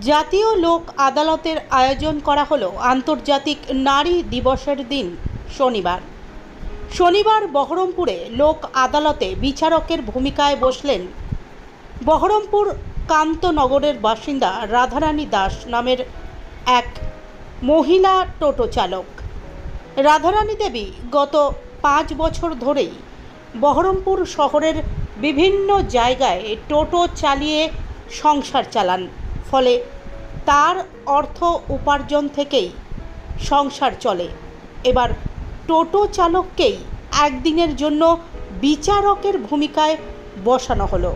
জাতীয় লোক আদালতের আয়োজন করা হলো আন্তর্জাতিক নারী দিবসের দিন, শনিবার। শনিবার বহরমপুরে লোক আদালতে বিচারকের ভূমিকায় বসলেন বহরমপুর কান্তনগরের বাসিন্দা রাধারানী দাস নামের এক মহিলা টোটো চালক। রাধারানী দেবী গত পাঁচ বছর ধরেই বহরমপুর শহরের বিভিন্ন জায়গায় টোটো চালিয়ে সংসার চালান। ফলে তার অর্থ উপার্জন থেকেই সংসার চলে। এবার টোটো চালককেই একদিনের জন্য বিচারকের ভূমিকায় বসানো হলো।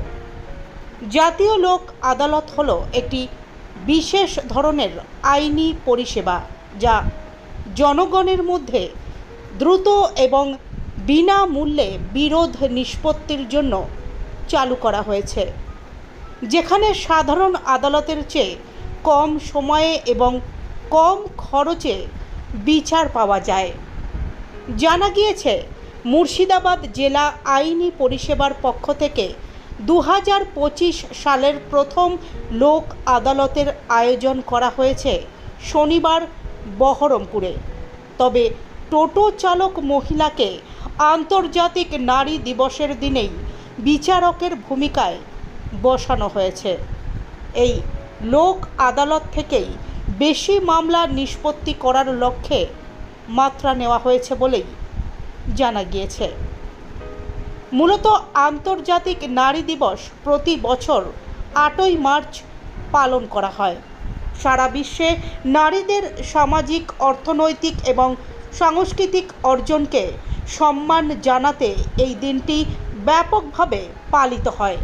জাতীয় লোক আদালত হলো একটি বিশেষ ধরনের আইনি পরিষেবা যা জনগণের মধ্যে দ্রুত এবং বিনামূল্যে বিরোধ নিষ্পত্তির জন্য চালু করা হয়েছে। যেখানে সাধারণ আদালতের চেয়ে কম সময়ে এবং কম খরচে বিচার পাওয়া যায়। জানা গিয়েছে, মুর্শিদাবাদ জেলা আইনি পরিষেবার পক্ষ থেকে দু হাজার পঁচিশ সালের প্রথম লোক আদালতের আয়োজন করা হয়েছে শনিবার বহরমপুরে। তবে টোটো চালক মহিলাকে আন্তর্জাতিক নারী দিবসের দিনেই বিচারকের ভূমিকায় বসানো হয়েছে। এই লোক আদালত থেকেই বেশি মামলা নিষ্পত্তি করার লক্ষ্যে মাত্রা নেওয়া হয়েছে বলেই জানা গিয়েছে। মূলত আন্তর্জাতিক নারী দিবস প্রতি বছর আটই মার্চ পালন করা হয়। সারা বিশ্বে নারীদের সামাজিক, অর্থনৈতিক এবং সাংস্কৃতিক অর্জনকে সম্মান জানাতে এই দিনটি ব্যাপকভাবে পালিত হয়।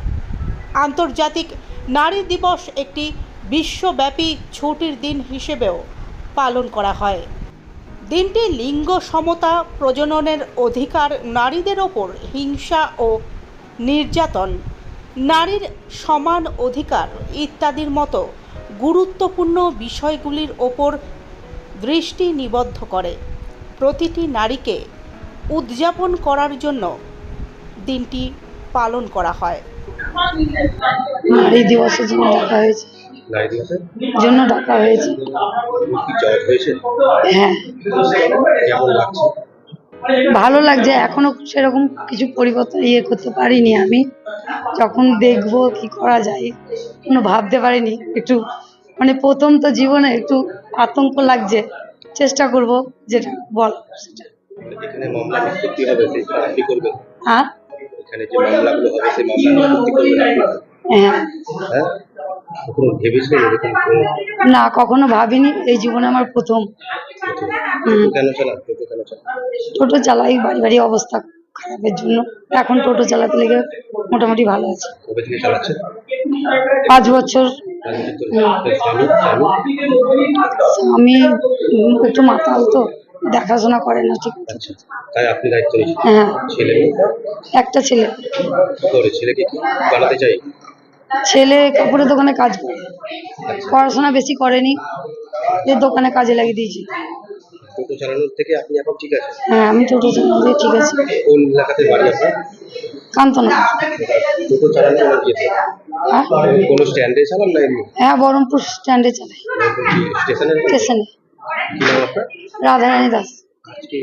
আন্তর্জাতিক নারী দিবস একটি বিশ্বব্যাপী ছুটির দিন হিসেবেও পালন করা হয়। দিনটি লিঙ্গ সমতা প্রজননের অধিকার নারীদের ওপর হিংসা ও নির্যাতন, নারীর সমান অধিকার ইত্যাদির মতো গুরুত্বপূর্ণ বিষয়গুলির ওপর দৃষ্টি নিবদ্ধ করে। প্রতিটি নারীকে উদযাপন করার জন্য দিনটি পালন করা হয়। নারী দিবসের জন্য ডাকা হয়েছে। জন্য ডাকা হয়েছে। হ্যাঁ। ভালো লাগছে। এখনও সেরকম কিছু পরিবর্তন ইয়ে করতে পারিনি আমি। যখন দেখব কি করা যায় কোনো ভাবতে পারিনি। একটু মানে প্রথম তো জীবনে একটু আতঙ্ক লাগছে। চেষ্টা করব যেটা বল সেটা। এখানে এখানে যে মামলাগুলো হবে সেই মামলা হ্যাঁ। হ্যাঁ? কখনো এরকম না কখনো ভাবিনি এই জীবনে আমার প্রথম। টোটো কেন টোটো কেন টোটো চালাই বাড়ি বাড়ি অবস্থা খারাপের জন্য। এখন টোটো চালাতে লেগে মোটামুটি ভালো আছে। কবে থেকে চালাচ্ছেন? পাঁচ বছর। আমি একটু মাতাল তো। দেখাশোনা করে না ঠিক আচ্ছা তাই আপনি দায়িত্ব হ্যাঁ। ছেলে একটা ছেলে। কি করে ছেলেকে কি বানাতে চাই? ছেলে কাপড়ের দোকানে কাজ করে। পড়াশোনা বেশি করেনি যে দোকানে কাজে লাগিয়ে দিয়েছি। টোটো চালানোর থেকে আপনি এখন ঠিক আছে হ্যাঁ আমি টোটো ঠিক আছে। কোন এলাকাতে বাড়ি আপনার? কান্তনা। টোটো চালানো কোনো হ্যাঁ। স্ট্যান্ডে চালান না হ্যাঁ বহরমপুর স্ট্যান্ডে চালাই। স্টেশনের স্টেশনে। কি নাম আপনার রাধারানী দাস আজকে